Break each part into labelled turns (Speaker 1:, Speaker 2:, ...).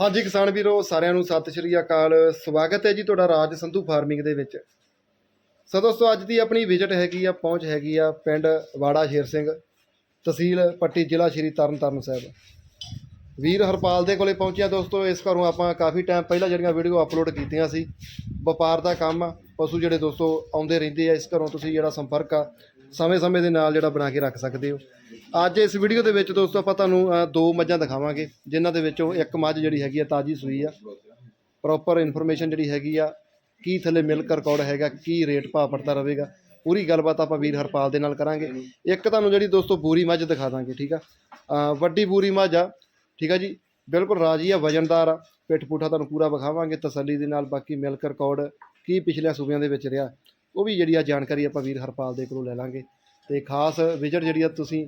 Speaker 1: ਹਾਂਜੀ ਕਿਸਾਨ ਵੀਰੋ, ਸਾਰਿਆਂ ਨੂੰ ਸਤਿ ਸ਼੍ਰੀ ਅਕਾਲ। ਸਵਾਗਤ ਹੈ ਜੀ ਤੁਹਾਡਾ ਰਾਜ ਸੰਧੂ ਫਾਰਮਿੰਗ ਦੇ ਵਿੱਚ। ਸੋ ਦੋਸਤੋ, ਅੱਜ ਦੀ ਆਪਣੀ ਵਿਜ਼ਿਟ ਹੈਗੀ ਆ, ਪਹੁੰਚ ਹੈਗੀ ਆ ਪਿੰਡ ਵਾੜਾ ਸ਼ੇਰ ਸਿੰਘ, ਤਹਿਸੀਲ ਪੱਟੀ ਜ਼ਿਲ੍ਹਾ ਸ਼੍ਰੀ ਤਰਨਤਾਰਨ ਸਾਹਿਬ। ਵੀਰ ਹਰਪਾਲ ਦੇ ਕੋਲੇ ਪਹੁੰਚਿਆ ਦੋਸਤੋ, ਇਸ ਘਰੋਂ ਆਪਾਂ ਕਾਫੀ ਟਾਈਮ ਪਹਿਲਾਂ ਜਿਹੜੀਆਂ ਵੀਡੀਓ ਅਪਲੋਡ ਕੀਤੀਆਂ ਸੀ। ਵਪਾਰ ਦਾ ਕੰਮ ਆ, ਪਸ਼ੂ ਜਿਹੜੇ ਦੋਸਤੋ ਆਉਂਦੇ ਰਹਿੰਦੇ ਆ, ਇਸ ਘਰੋਂ ਤੁਸੀਂ ਜਿਹੜਾ ਸੰਪਰਕ ਆ ਸਮੇਂ-ਸਮੇਂ ਦੇ ਨਾਲ ਜਿਹੜਾ ਬਣਾ ਕੇ ਰੱਖ ਸਕਦੇ ਹੋ। ਅੱਜ ਇਸ ਵੀਡੀਓ ਦੇ ਵਿੱਚ ਦੋਸਤੋ ਆਪਾਂ ਤੁਹਾਨੂੰ ਅ, ਦੋ ਮੱਝਾਂ ਦਿਖਾਵਾਂਗੇ ਜਿਨ੍ਹਾਂ ਦੇ ਵਿੱਚੋਂ ਇੱਕ ਮੱਝ ਜਿਹੜੀ ਹੈਗੀ ਆ ਤਾਜੀ ਸੂਈ ਆ। ਪ੍ਰੋਪਰ ਇਨਫੋਰਮੇਸ਼ਨ ਜਿਹੜੀ ਹੈਗੀ ਆ ਕੀ ਥੱਲੇ ਮਿਲਕ ਰਿਕਾਰਡ ਹੈਗਾ ਕੀ ਰੇਟ ਭਾਅ ਪੜਦਾ ਰਹੇਗਾ ਪੂਰੀ ਗੱਲਬਾਤ ਆਪਾਂ ਵੀਰ ਹਰਪਾਲ ਦੇ ਨਾਲ ਕਰਾਂਗੇ। ਇੱਕ ਤੁਹਾਨੂੰ ਜਿਹੜੀ ਦੋਸਤੋ ਬੂਰੀ ਮੱਝ ਦਿਖਾ ਦਾਂਗੇ ਠੀਕ ਆ? ਅ, ਵੱਡੀ ਬੂਰੀ ਮੱਝ ਆ ਠੀਕ ਆ ਜੀ? ਬਿਲਕੁਲ ਰਾਜੀ ਆ ਵਜਨਦਾਰ ਆ। ਪਿੱਠ ਪੁੱਠਾ ਤੁਹਾਨੂੰ ਪੂਰਾ ਵਿਖਾਵਾਂਗੇ ਤਸੱਲੀ ਦੇ ਨਾਲ ਬਾਕੀ ਮਿਲਕ ਰਿਕਾਰਡ ਕੀ ਪਿਛਲੇ ਸੂਬਿਆਂ ਦੇ ਵਿੱਚ ਰਿਹਾ। ਉਹ ਵੀ ਜਿਹੜੀ ਆ ਜਾਣਕਾਰੀ ਆਪਾਂ ਵੀਰ ਹਰਪਾਲ ਦੇ ਕੋਲੋਂ ਲੈ ਲਾਂਗੇ। ਤੇ ਖਾਸ ਵਿਜ਼ਿਟ ਜਿਹੜੀ ਆ ਤੁਸੀਂ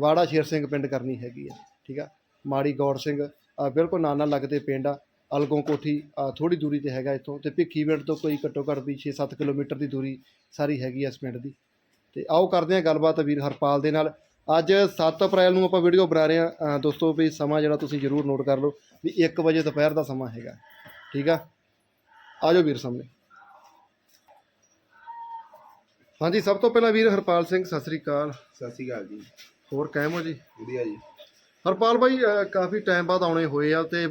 Speaker 1: ਵਾੜਾ ਸ਼ੇਰ ਸਿੰਘ ਪਿੰਡ ਕਰਨੀ ਹੈਗੀ ਆ, ਠੀਕ ਆ? ਮਾੜੀ ਗੌੜ ਸਿੰਘ ਬਿਲਕੁਲ ਨਾਲ ਨਾਲ ਲੱਗਦੇ ਪਿੰਡ ਆ, ਅਲਗੋਂ ਕੋਠੀ ਥੋੜੀ ਦੂਰੀ ਤੇ ਹੈਗਾ ਇੱਥੋਂ, ਤੇ ਭਿੱਖੀ ਪਿੰਡ ਤੋਂ ਕੋਈ ਘੱਟੋ ਘੱਟ ਵੀ 6-7 ਕਿਲੋਮੀਟਰ ਦੀ ਦੂਰੀ ਸਾਰੀ ਹੈਗੀ ਆ ਇਸ ਪਿੰਡ ਦੀ। ਤੇ ਆਓ ਕਰਦੇ ਹਾਂ ਗੱਲਬਾਤ ਵੀਰ ਹਰਪਾਲ ਦੇ ਨਾਲ। ਅੱਜ 7 ਅਪ੍ਰੈਲ ਨੂੰ ਆਪਾਂ ਵੀਡੀਓ ਬਣਾ ਰਹੇ ਹਾਂ ਦੋਸਤੋ ਵੀ ਸਮਾਂ ਜਿਹੜਾ ਤੁਸੀਂ ਜ਼ਰੂਰ ਨੋਟ ਕਰ ਲਓ ਵੀ 1 ਵਜੇ ਦੁਪਹਿਰ ਦਾ ਸਮਾਂ ਹੈਗਾ, ਠੀਕ ਆ? ਆਜੋ ਵੀਰ ਸਾਹਮਣੇ। ਹਾਂਜੀ ਸਭ ਤੋਂ ਪਹਿਲਾਂ ਵੀਰ ਹਰਪਾਲ ਸਿੰਘ ਸਤਿ ਸ੍ਰੀ ਅਕਾਲ।
Speaker 2: ਸਤਿ ਸ਼੍ਰੀ ਅਕਾਲ ਜੀ।
Speaker 1: ਹੋਰ ਕਾਇਮ ਹੋ ਜੀ?
Speaker 2: ਵਧੀਆ ਜੀ।
Speaker 1: ਹਰਪਾਲ ਭਾਈ ਕਾਫੀ ਟਾਈਮ ਬਾਅਦ ਆਉਣੇ ਹੋਏ ਆ ਤੇ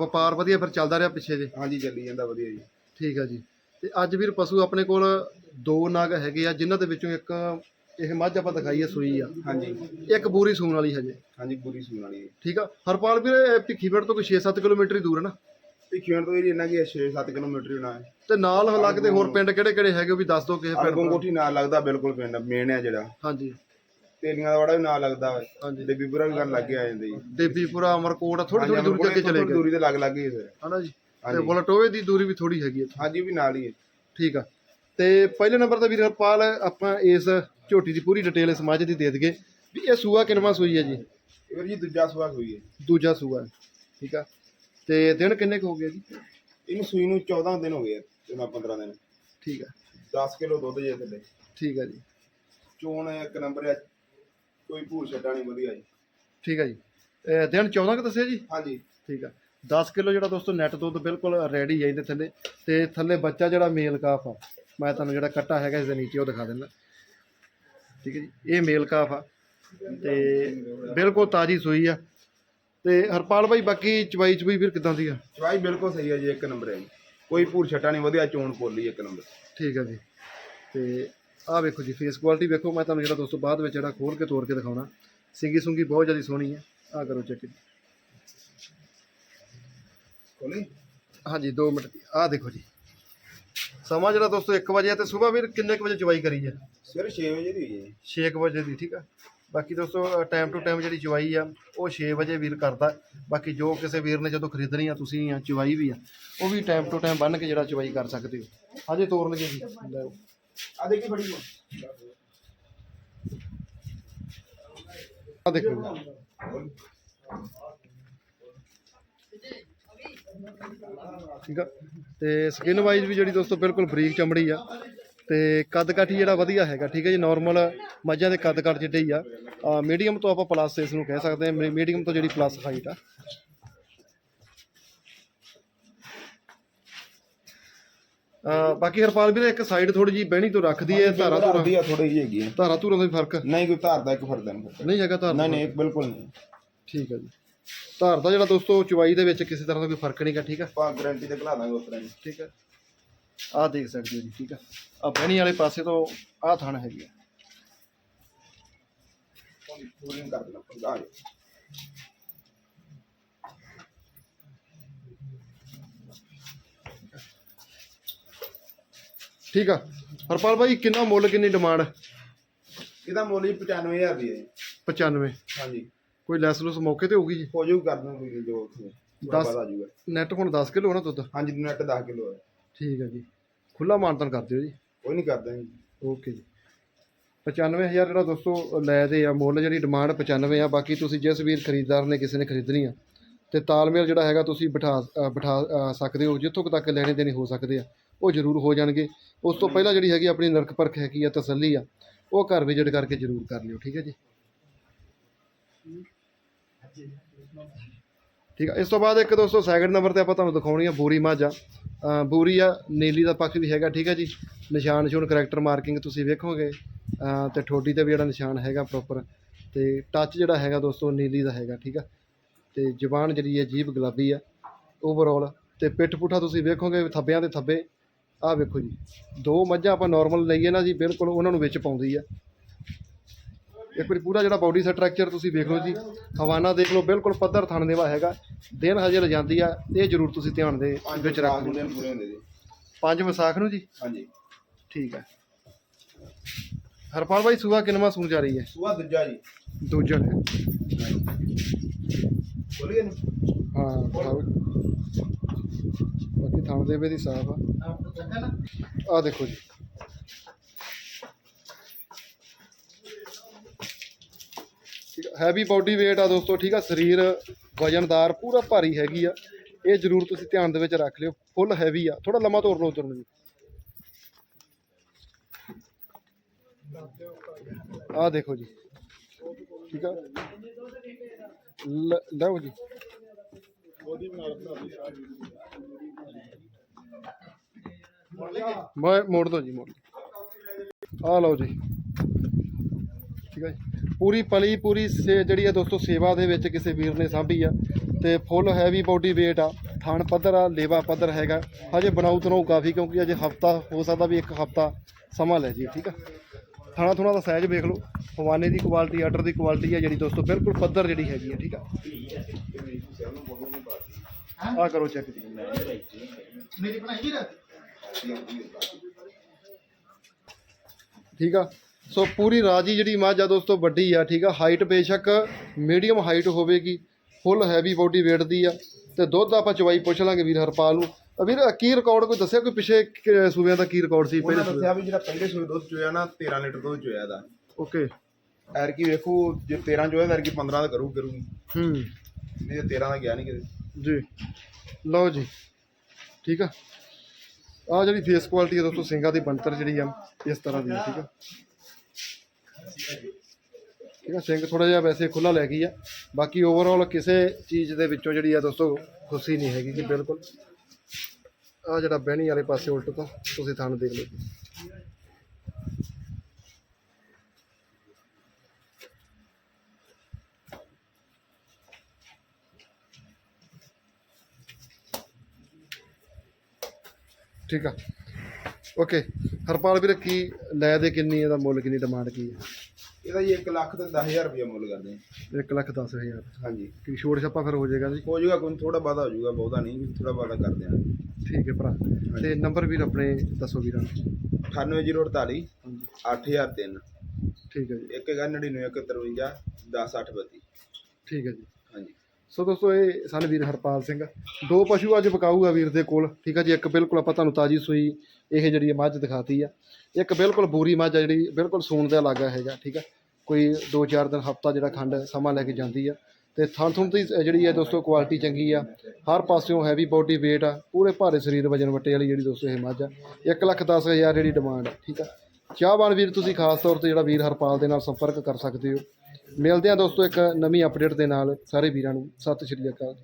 Speaker 1: ਵਪਾਰ ਵਧੀਆ ਫਿਰ ਚੱਲਦਾ ਰਿਹਾ ਪਿੱਛੇ ਜੇ?
Speaker 2: ਹਾਂਜੀ ਚੱਲੀ ਜਾਂਦਾ ਵਧੀਆ ਜੀ।
Speaker 1: ਠੀਕ ਆ ਜੀ। ਤੇ ਅੱਜ ਵੀਰ ਪਸ਼ੂ ਆਪਣੇ ਕੋਲ ਦੋ ਨਗ ਹੈਗੇ ਆ ਜਿਨ੍ਹਾਂ ਦੇ ਵਿੱਚੋਂ ਇੱਕ ਇਹ ਮੱਝ ਆਪਾਂ ਦਿਖਾਈ ਹੈ ਸੂਈ ਆ।
Speaker 2: ਹਾਂਜੀ।
Speaker 1: ਇੱਕ ਬੂਰੀ ਸੂਣ ਵਾਲੀ ਹਜੇ।
Speaker 2: ਹਾਂਜੀ ਪੂਰੀ ਸੂਣ ਵਾਲੀ ਹੈ।
Speaker 1: ਠੀਕ ਆ। ਹਰਪਾਲ ਵੀਰ ਇਹ ਭਿੱਖੀਵਿੰਡ ਤੋਂ ਕੋਈ 6-7 ਕਿਲੋਮੀਟਰ ਹੀ ਦੂਰ ਹੈ ਨਾ?
Speaker 2: ਭਿੱਖੀਵਿੰਡ ਤੋਂ ਜੀ ਇੰਨਾ ਕੀ 6-7 ਕਿਲੋਮੀਟਰ ਹੀ ਹੋਣਾ ਹੈ।
Speaker 1: ਤੇ ਨਾਲ ਲੱਗਦੇ ਹੋਰ ਪਿੰਡ ਕਿਹੜੇ ਕਿਹੜੇ ਹੈਗੇ ਉਹ ਵੀ ਦੱਸ ਦਿਓ ਕਿਸੇ ਪਿੰਡ ਦਾ।
Speaker 2: ਕੋਠੀ ਨਾਲ ਲੱਗਦਾ ਬਿਲਕੁਲ ਪਿੰਡ ਮੇਨ ਹੈ ਜਿਹੜਾ।
Speaker 1: ਹਾਂਜੀ।
Speaker 2: ਤੇਲੀਆਂ ਦਾ ਵੜਾ ਵੀ ਨਾਲ ਲੱਗਦਾ
Speaker 1: ਹਾਂਜੀ।
Speaker 2: ਤੇ ਬੀਬੂਰਾ ਵੀ ਗੱਲ ਲੱਗੇ ਆ ਜਾਂਦੇ ਜੀ।
Speaker 1: ਦੇਵੀਪੁਰਾ ਅਮਰਕੋਟ ਥੋੜੀ ਥੋੜੀ ਦੂਰ ਅੱਗੇ ਚਲੇ ਗਏ।
Speaker 2: ਦੂਰੀ ਤੇ ਲੱਗ ਲੱਗੇ ਫਿਰ।
Speaker 1: ਹਨਾ ਜੀ? ਤੇ
Speaker 2: ਹਾਂਜੀ।
Speaker 1: ਦੀ ਦੂਰੀ ਵੀ ਥੋੜੀ ਹੈਗੀ ਹੈ
Speaker 2: ਹਾਂਜੀ ਵੀ ਨਾਲ ਹੀ ਹੈ।
Speaker 1: ਠੀਕ ਆ। ਤੇ ਪਹਿਲੇ ਨੰਬਰ ਤੇ ਵੀਰ ਹਰਪਾਲ ਆਪਾਂ ਇਸ ਝੋਟੀ ਦੀ ਪੂਰੀ ਡਿਟੇਲ ਇਸ ਮੱਝ ਦੀ ਦੇ ਦਈਏ ਵੀ ਇਹ ਸੂਆ ਕਿੰਨਵਾਂ ਸੂਈ ਹੈ ਜੀ?
Speaker 2: ਇਹ ਵੀਰ ਜੀ ਦੂਜਾ ਸੂਆ ਸੂਈ ਹੈ।
Speaker 1: ਦੂਜਾ ਸੂਆ ਹੈ ਠੀਕ ਆ। ਤੇ ਦਿਨ ਕਿੰਨੇ ਕੁ ਹੋ ਗਏ ਜੀ?
Speaker 2: ਇਹਨੂੰ ਸੂਈ ਨੂੰ 14 ਦਿਨ ਹੋ ਗਏ ਆ, ਮੈਂ 15 ਦਿਨ
Speaker 1: ਠੀਕ ਆ।
Speaker 2: 10 ਕਿਲੋ ਦੁੱਧ ਜੇ ਥੱਲੇ।
Speaker 1: ਠੀਕ ਆ ਜੀ।
Speaker 2: ਚੋਣ ਇੱਕ ਨੰਬਰ ਹੈ ਕੋਈ ਭੂਰ ਛੱਡਾ ਨਹੀਂ ਵਧੀਆ ਜੀ।
Speaker 1: ਠੀਕ ਆ ਜੀ। ਇਹ ਦਿਨ 14 ਕੁ ਦੱਸਿਆ ਜੀ?
Speaker 2: ਹਾਂਜੀ।
Speaker 1: ਠੀਕ ਆ। 10 ਕਿਲੋ ਜਿਹੜਾ ਦੋਸਤੋ ਨੈਟ ਦੁੱਧ ਬਿਲਕੁਲ ਰੈਡੀ ਹੈ ਇਹਦੇ ਥੱਲੇ। ਤੇ ਥੱਲੇ ਬੱਚਾ ਜਿਹੜਾ ਮੇਲ ਕਾਫ ਆ। ਮੈਂ ਤੁਹਾਨੂੰ ਜਿਹੜਾ ਕੱਟਾ ਹੈਗਾ ਇਸ ਦੇ ਨੀਚੇ ਉਹ ਦਿਖਾ ਦਿੰਦਾ। ਠੀਕ ਹੈ ਜੀ। ਇਹ ਮੇਲ ਕਾਫ ਆ। ਤੇ ਬਿਲਕੁਲ ਤਾਜੀ ਸੂਈ ਆ। ਤੇ ਹਰਪਾਲ ਭਾਈ ਬਾਕੀ ਚਵਾਈ ਚਵਾਈ ਫਿਰ ਕਿਦਾਂ ਦੀ ਆ?
Speaker 2: ਚਵਾਈ ਬਿਲਕੁਲ ਸਹੀ ਹੈ ਜੀ ਇੱਕ ਨੰਬਰ ਹੈ ਜੀ। ਕੋਈ ਭੂਰ ਛੱਟਾ ਨਹੀਂ ਵਧੀਆ ਚੋਣ ਪੋਲੀ ਇੱਕ ਨੰਬਰ
Speaker 1: ਠੀਕ ਆ ਜੀ। ਤੇ ਆਹ ਵੇਖੋ ਜੀ ਫੇਸ ਕੁਆਲਿਟੀ ਵੇਖੋ। ਮੈਂ ਤੁਹਾਨੂੰ ਜਿਹੜਾ ਦੋਸਤੋ ਬਾਅਦ ਵਿੱਚ ਜਿਹੜਾ ਖੋਲ ਕੇ ਤੋੜ ਕੇ ਦਿਖਾਉਣਾ। ਸਿੰਗੀ ਸੁੰਗੀ ਬਹੁਤ ਜ਼ਿਆਦਾ ਸੋਹਣੀ ਹੈ। ਆਹ ਕਰੋ ਚੈੱਕ
Speaker 2: ਕੋਲੀ
Speaker 1: ਹਾਂਜੀ 2 ਮਿੰਟ। ਆਹ ਦੇਖੋ ਜੀ। ਸਮਾਂ ਜਿਹੜਾ ਦੋਸਤੋ 1 ਵਜੇ ਆ ਤੇ ਸਵੇਰ ਵੀਰ ਕਿੰਨੇ ਕੁ ਵਜੇ ਚਵਾਈ ਕਰੀ ਹੈ?
Speaker 2: ਸਵੇਰੇ 6 ਵਜੇ ਦੀ ਹੋਈ ਹੈ ਜੀ।
Speaker 1: 6 ਵਜੇ ਦੀ ਠੀਕ ਆ ਬਾਕੀ ਦੋਸਤੋ ਟਾਈਮ ਟੂ ਟਾਈਮ ਜਿਹੜੀ ਚਵਾਈ ਆ ਉਹ 6 ਵਜੇ ਵੀਰ ਕਰਦਾ। ਬਾਕੀ ਜੋ ਕਿਸੇ ਵੀਰ ਨੇ ਜਦੋਂ ਖਰੀਦਣੀ ਆ ਤੁਸੀਂ ਆ ਚਵਾਈ ਵੀ ਆ। ਉਹ ਵੀ ਟਾਈਮ ਟੂ ਟਾਈਮ ਬੰਨ ਕੇ ਜਿਹੜਾ ਚਵਾਈ ਕਰ ਸਕਦੇ ਹੋ। ਹਜੇ ਤੋੜ ਲਗੇ ਜੀ
Speaker 2: ਆ ਦੇਖੀ ਬੜੀ
Speaker 1: ਆ ਦੇਖੋ। ਜੀ। ਠੀਕ ਆ। ਤੇ ਸਕਿਨ ਵਾਈਜ਼ ਵੀ ਜਿਹੜੀ ਦੋਸਤੋ ਬਿਲਕੁਲ ਬਰੀਕ ਚਮੜੀ ਆ। ਤੇ ਕੱਦ ਕਾਠੀ ਜਿਹੜਾ ਵਧੀਆ ਹੈਗਾ ਠੀਕ ਹੈ ਜੀ ਨਾਰਮਲ ਮੱਝਾਂ ਦੇ ਕੱਦ ਕਾਠ ਜਿੱਡੇ ਹੀ ਆ। ਮੀਡੀਅਮ ਤੋਂ ਆਪਾਂ ਪਲੱਸ ਇਸ ਨੂੰ ਕਹਿ ਸਕਦੇ ਹਾਂ ਮੀਡੀਅਮ ਤੋਂ ਜਿਹੜੀ ਪਲੱਸ ਹਾਈਟ ਆ। ਬਾਕੀ ਹਰਪਾਲ ਵੀਰ ਇੱਕ ਸਾਈਡ ਥੋੜੀ ਜੀ ਬਹਿਣੀ ਤੋਂ ਰੱਖਦੀ ਹੈ ਧਾਰਾ ਧੂਰਾ
Speaker 2: ਵਧੀਆ ਥੋੜੀ ਜਿਹੀ ਹੈਗੀ ਹੈ।
Speaker 1: ਧਾਰਾ ਧੂਰਾ ਦਾ ਵੀ ਫ਼ਰਕ?
Speaker 2: ਨਹੀਂ ਕੋਈ ਧਾਰ ਦਾ ਇੱਕ ਫ਼ਰਕ ਨਹੀਂ
Speaker 1: ਨਹੀਂ ਹੈਗਾ ਧਾਰ
Speaker 2: ਨਹੀਂ ਨਹੀਂ ਬਿਲਕੁਲ ਨਹੀਂ।
Speaker 1: ਠੀਕ ਹੈ ਜੀ। ਧਾਰ ਦਾ ਜਿਹੜਾ ਦੋਸਤੋ ਚਵਾਈ ਦੇ ਵਿੱਚ ਕਿਸੇ ਤਰ੍ਹਾਂ ਦਾ ਕੋਈ ਫ਼ਰਕ ਨਹੀਂਗਾ ਠੀਕ ਆ
Speaker 2: ਆਪਾਂ ਗਾਰੰਟੀ ਤੇ ਖਲਾ ਦਾਂਗੇ ਉਸ ਤਰ੍ਹਾਂ ਹੀ।
Speaker 1: ਠੀਕ ਹੈ। ਆਹ ਦੇਖ ਸਕਦੇ ਹੋ ਜੀ ਠੀਕ ਆ। ਆ ਬਹਿਣੀ ਵਾਲੇ ਪਾਸੇ ਤੋਂ ਆਹ ਥਣ ਹੈਗੀ ਆ।
Speaker 2: ਪੂਰੀ ਕਰ ਦੇਣਾ।
Speaker 1: ਠੀਕ ਆ। ਹਰਪਾਲ ਭਾਈ ਕਿੰਨਾ ਮੁੱਲ ਕਿੰਨੀ ਡਿਮਾਂਡ?
Speaker 2: ਇਹਦਾ ਮੁੱਲ ਜੀ 95000 ਦੀ ਹੈ ਜੀ।
Speaker 1: 95
Speaker 2: ਹਾਂਜੀ।
Speaker 1: ਕੋਈ ਲੈਸ ਲੂਸ ਮੌਕੇ ਤੇ ਹੋਊਗੀ ਜੀ?
Speaker 2: ਹੋ ਜਾਊ ਕਰ ਦੂੰ ਕੋਈ ਜੋ ਉੱਥੇ
Speaker 1: ਨੈਟ ਹੁਣ 10 ਕਿਲੋ ਨਾ ਦੁੱਧ?
Speaker 2: ਹਾਂਜੀ ਨੈਟ 10 ਕਿਲੋ ਹੈ।
Speaker 1: ਠੀਕ ਹੈ ਜੀ। ਖੁੱਲਾ ਮਾਨਤਨ ਕਰ ਦਿਓ ਜੀ।
Speaker 2: ਕੋਈ ਨਹੀਂ ਕਰਦਾ ਜੀ।
Speaker 1: ਓਕੇ ਜੀ। 95000 ਜਿਹੜਾ ਦੋਸਤੋ ਲੈ ਦੇ ਆ ਮੁੱਲ ਜਿਹੜੀ ਡਿਮਾਂਡ 95 ਆ ਬਾਕੀ ਤੁਸੀਂ ਜਿਸ ਵੀਰ ਖਰੀਦਦਾਰ ਨੇ ਕਿਸੇ ਨੇ ਖਰੀਦਣੀ ਆ ਤੇ ਤਾਲਮੇਲ ਜਿਹੜਾ ਹੈਗਾ ਤੁਸੀਂ ਬਿਠਾ ਅ, ਬਿਠਾ ਅ, ਸਕਦੇ ਹੋ ਜਿੱਥੋਂ ਕੁ ਤੱਕ ਲੈਣੇ ਦੇਣੇ ਹੋ ਸਕਦੇ ਆ ਉਹ ਜ਼ਰੂਰ ਹੋ ਜਾਣਗੇ। ਉਸ ਤੋਂ ਪਹਿਲਾਂ ਜਿਹੜੀ ਹੈਗੀ ਆਪਣੀ ਨਰਕ ਪਰਖ ਹੈਗੀ ਆ ਤਸੱਲੀ ਆ ਉਹ ਘਰ ਵਿਜ਼ਿਟ ਕਰਕੇ ਜ਼ਰੂਰ ਕਰ ਲਿਓ ਠੀਕ ਹੈ ਜੀ। ਠੀਕ ਆ ਇਸ ਤੋਂ ਬਾਅਦ ਇੱਕ ਦੋਸਤੋ ਸੈਕਿੰਡ ਨੰਬਰ ਤੇ ਆਪਾਂ ਤੁਹਾਨੂੰ ਦਿਖਾਉਣੀ ਆ ਬੂਰੀ ਮੱਝ। ਬੂਰੀ ਆ ਨੀਲੀ ਦਾ ਪੱਖ ਵੀ ਹੈਗਾ ਠੀਕ ਹੈ ਜੀ। ਨਿਸ਼ਾਨ ਨਿਸ਼ੂਨ ਕਰੈਕਟਰ ਮਾਰਕਿੰਗ ਤੁਸੀਂ ਵੇਖੋਗੇ ਅ, ਤੇ ਠੋਡੀ ਤੇ ਵੀ ਜਿਹੜਾ ਨਿਸ਼ਾਨ ਹੈਗਾ ਪ੍ਰੋਪਰ ਤੇ ਟੱਚ ਜਿਹੜਾ ਹੈਗਾ ਦੋਸਤੋ ਨੀਲੀ ਦਾ ਹੈਗਾ ਠੀਕ ਆ। ਤੇ ਜ਼ੁਬਾਨ ਜਿਹੜੀ ਹੈ ਜੀਭ ਗੁਲਾਬੀ ਆ ਓਵਰਆਲ ਤੇ ਪਿੱਠ ਪੁੱਠਾ ਤੁਸੀਂ ਵੇਖੋਗੇ ਥੱਬਿਆਂ ਦੇ ਥੱਬੇ ਆਹ ਵੇਖੋ ਜੀ। ਦੋ ਮੱਝਾਂ ਆਪਾਂ ਨਾਰਮਲ ਲਈਏ ਨਾ ਜੀ ਬਿਲਕੁਲ ਉਹਨਾਂ ਨੂੰ ਵਿੱਚ ਪਾਉਂਦੀ ਆ। ਇੱਕ ਵਾਰੀ ਪੂਰਾ ਜਿਹੜਾ ਬਾਡੀ ਸਟਰਕਚਰ ਤੁਸੀਂ ਵੇਖ ਲਓ ਜੀ ਹਵਾਨਾ ਦੇਖ ਲਓ ਬਿਲਕੁਲ ਪੱਧਰ ਥਣ ਦੇਵਾ ਹੈਗਾ। ਦਿਨ ਹਜੇ ਰਜਾਂਦੀ ਆ ਇਹ ਜ਼ਰੂਰ ਤੁਸੀਂ ਧਿਆਨ ਦੇ ਵਿੱਚ ਰੱਖ ਲਓ
Speaker 2: ਨੇ ਪੂਰੇ ਹੁੰਦੇ ਜੀ।
Speaker 1: ਪੰਜ ਵਿਸਾਖ ਨੂੰ ਜੀ?
Speaker 2: ਹਾਂਜੀ।
Speaker 1: ਠੀਕ ਹੈ ਹਰਪਾਲ ਭਾਈ ਸੂਆ ਕਿੰਨਵਾਂ ਸੂਣ ਜਾ ਰਹੀ ਹੈ?
Speaker 2: ਸੁਆ ਦੂਜਾ ਜੀ।
Speaker 1: ਦੂਜਾ। ਹੈ
Speaker 2: ਬੋਲੀਏ ਨੀ
Speaker 1: ਹਾਂ। ਬਾਕੀ ਥਣ ਦੇ ਵੇ ਦੀ ਸਾਫ਼ ਆ। ਆ ਦੇਖੋ ਜੀ। ਠੀਕ ਹੈ ਹੈਵੀ ਬਾਡੀ weight ਆ ਦੋਸਤੋ, ਠੀਕ ਆ। ਸਰੀਰ ਵਜਨਦਾਰ ਪੂਰਾ ਭਾਰੀ ਹੈਗੀ ਆ। ਇਹ ਜ਼ਰੂਰ ਤੁਸੀਂ ਧਿਆਨ ਦੇ ਵਿੱਚ ਰੱਖ ਲਿਓ। ਫੁੱਲ ਹੈਵੀ ਆ। ਥੋੜਾ ਲੰਮਾ ਤੋੜ ਲਓ ਉਧਰ ਜੀ। ਆ ਦੇਖੋ ਜੀ। ਠੀਕ ਆ। ਲ- ਲਓ ਜੀ। ਮੈਂ ਮੋੜ ਦੋ ਜੀ, ਮੋੜ ਆ ਲਓ ਜੀ। ਠੀਕ ਆ ਜੀ। ਪੂਰੀ ਪਲੀ ਪੂਰੀ ਸੇ ਜਿਹੜੀ ਹੈ ਦੋਸਤੋ ਸੇਵਾ ਦੇ ਵਿੱਚ ਕਿਸੇ ਵੀਰ ਨੇ ਸਾਂਭੀ ਆ। ਤੇ ਫੁੱਲ ਹੈਵੀ ਬਾਡੀ weight ਆ ਥਣ ਪੱਧਰ ਆ ਲੇਵਾ ਪੱਧਰ ਹੈਗਾ। ਹਜੇ ਬਣਾਉ ਤਣਾਉ ਕਾਫੀ ਕਿਉਂਕਿ ਅਜੇ ਹਫਤਾ ਹੋ ਸਕਦਾ ਵੀ ਇੱਕ ਹਫਤਾ ਸਮਾਂ ਲੈ ਜੀ ਠੀਕ ਆ? ਥਾਣਾ ਥੁਣਾ ਦਾ ਸਾਈਜ਼ ਵੇਖ ਲਓ ਹਵਾਨੇ ਦੀ ਕੁਆਲਿਟੀ ਆਰਡਰ ਦੀ ਕੁਆਲਿਟੀ ਹੈ ਜਿਹੜੀ ਦੋਸਤੋ ਬਿਲਕੁਲ ਪੱਧਰ ਜਿਹੜੀ ਹੈਗੀ ਹੈ ਠੀਕ ਆ? ਆ ਕਰੋ ਚੈੱਕ ਜੀ। ਠੀਕ ਆ। ਸੋ ਪੂਰੀ ਰਾਜੀ ਜਿਹੜੀ ਮੱਝ ਆ ਦੋਸਤੋ ਵੱਡੀ ਆ ਠੀਕ ਆ ਹਾਈਟ ਬੇਸ਼ੱਕ ਮੀਡੀਅਮ ਹਾਈਟ ਹੋਵੇਗੀ ਫੁੱਲ ਹੈਵੀ ਬੋਡੀ weight ਦੀ ਆ ਤੇ ਦੁੱਧ ਆਪਾਂ ਚਵਾਈ ਪੁੱਛ ਲਾਂਗੇ ਵੀਰ ਹਰਪਾਲ ਨੂੰ। ਵੀਰ ਕੀ ਰਿਕਾਰਡ ਕੋਈ ਦੱਸਿਆ ਕੋਈ ਪਿਛੇ ਸੂਬਿਆਂ ਦਾ ਕੀ ਰਿਕਾਰਡ ਸੀ? ਪਹਿਲੇ
Speaker 2: ਦੱਸਿਆ ਵੀ ਜਿਹੜਾ ਪਹਿਲੇ ਸੂਏ ਦੁੱਧ ਚੋਇਆ ਨਾ 13 ਲੀਟਰ ਦੁੱਧ ਚੋਇਆ ਦਾ।
Speaker 1: ਓਕੇ।
Speaker 2: ਐਰ ਕੀ ਵੇਖੋ ਜੇ 13 ਚੋਇਆ ਤਾਂ ਐਰ ਕੀ 15 ਦਾ ਕਰੂ। ਕਰੂਗੀ
Speaker 1: ਹੂੰ।
Speaker 2: ਨਹੀਂ ਤੇ 13 ਦਾ ਗਿਆ ਨਹੀਂ ਕਿਤੇ।
Speaker 1: ਜੀ। ਲਓ ਜੀ ਠੀਕ ਆ? ਆ ਜਿਹੜੀ ਫੇਸ ਕੁਆਲਿਟੀ ਹੈ ਦੋਸਤੋ ਸਿੰਘਾਂ ਦੀ ਬਣਤਰ ਜਿਹੜੀ ਆ ਇਸ ਤਰ੍ਹਾਂ ਦੀ ਆ ਠੀਕ ਆ? ਠੀਕ ਆ ਸਿੰਘ ਥੋੜਾ ਜਿਹਾ ਵੈਸੇ ਖੁੱਲਾ ਲੈ ਗਈ ਆ। ਬਾਕੀ ਓਵਰਆਲ ਕਿਸੇ ਚੀਜ਼ ਦੇ ਵਿੱਚੋਂ ਜਿਹੜੀ ਆ ਦੋਸਤੋ, ਖੁਸ਼ੀ ਨਹੀਂ ਹੈਗੀ ਜੀ, ਬਿਲਕੁਲ। ਆ ਜਿਹੜਾ ਬਹਿਣੀ ਵਾਲੇ ਪਾਸੇ ਉਲਟ ਤੋਂ, ਤੁਸੀਂ ਥਣ ਦੇਖ ਲਓ ਠੀਕ ਆ। ਓਕੇ, ਹਰਪਾਲ ਵੀਰ, ਕੀ, ਲੈ ਦੇ ਕਿੰਨੀ, ਇਹਦਾ ਮੁੱਲ, ਕਿੰਨੀ ਡਿਮਾਂਡ ਕੀ ਹੈ
Speaker 2: ਇਹਦਾ ਜੀ 1 ਲੱਖ ਤੇ 10000 ਰੁਪਏ ਮੁੱਲ ਕਰਦੇ ਆ।
Speaker 1: 1 ਲੱਖ ਦਸ ਹਜ਼ਾਰ।
Speaker 2: ਹਾਂਜੀ।
Speaker 1: ਕੀ ਛੋੜ ਛੱਪਾ ਫਿਰ ਹੋ ਜਾਏਗਾ ਜੀ?
Speaker 2: ਹੋ ਜਾਊਗਾ ਕੋਈ ਥੋੜਾ ਬਾਦਾ ਹੋ ਜਾਊਗਾ ਬਹੁਤਾ ਨਹੀਂ ਥੋੜਾ ਬਾਦਾ ਕਰਦੇ ਆ।
Speaker 1: ਠੀਕ ਹੈ ਭਰਾ। ਤੇ ਨੰਬਰ ਵੀਰ ਆਪਣੇ ਦੱਸੋ ਵੀਰਾਂ ਨੂੰ
Speaker 2: 98048
Speaker 1: ਹਾਂਜੀ।
Speaker 2: 8003
Speaker 1: ਠੀਕ ਹੈ ਜੀ।
Speaker 2: ਇੱਕ ਹੈਗਾ 9953 10832
Speaker 1: ਠੀਕ ਹੈ ਜੀ। ਸੋ ਦੋਸਤੋ, ਇਹ ਸਨ ਵੀਰ ਹਰਪਾਲ ਸਿੰਘ। ਦੋ ਪਸ਼ੂ ਅੱਜ ਵਿਕਾਊਗਾ ਵੀਰ ਦੇ ਕੋਲ। ਠੀਕ ਆ ਜੀ, ਇੱਕ ਬਿਲਕੁਲ ਆਪਾਂ ਤੁਹਾਨੂੰ ਤਾਜੀ ਸੂਈ ਇਹ ਜਿਹੜੀ ਇਹ ਮੱਝ ਦਿਖਾਤੀ ਆ। ਇੱਕ ਬਿਲਕੁਲ ਬੂਰੀ ਮੱਝ ਆ ਜਿਹੜੀ, ਬਿਲਕੁਲ ਸੂਣ ਦਾ ਲਾਗਾ ਹੈਗਾ, ਠੀਕ ਆ ਕੋਈ 2-4 ਦਿਨ, ਹਫਤਾ ਜਿਹੜਾ ਖੰਡ ਸਮਾਂ ਲੈ ਕੇ ਜਾਂਦੀ ਆ। ਤੇ ਥਣ ਥੁਣ ਦੀ ਜਿਹੜੀ ਹੈ ਦੋਸਤੋ ਕੁਆਲਿਟੀ ਚੰਗੀ ਆ। ਹਰ ਪਾਸਿਓਂ ਹੈਵੀ ਬੋਡੀ weight ਆ। ਪੂਰੇ ਭਾਰੇ ਸਰੀਰ ਵਜਨ ਵੱਟੇ ਵਾਲੀ ਜਿਹੜੀ ਦੋਸਤੋ ਇਹ ਮੱਝ ਆ। 1 ਲੱਖ ਦਸ ਹਜ਼ਾਰ ਜਿਹੜੀ ਡਿਮਾਂਡ ਆ, ਠੀਕ ਆ ਚਾਹਵਾਨ ਵੀਰ, ਤੁਸੀਂ ਖਾਸ ਤੌਰ ਤੇ ਜਿਹੜਾ ਵੀਰ ਹਰਪਾਲ ਦੇ ਨਾਲ ਸੰਪਰਕ ਕਰ ਸਕਦੇ ਹੋ। ਮਿਲਦੇ ਹਾਂ ਦੋਸਤੋ ਇੱਕ ਨਵੀਂ ਅਪਡੇਟ ਦੇ ਨਾਲ ਸਾਰੇ ਵੀਰਾਂ ਨੂੰ ਸਤਿ ਸ਼੍ਰੀ ਅਕਾਲ।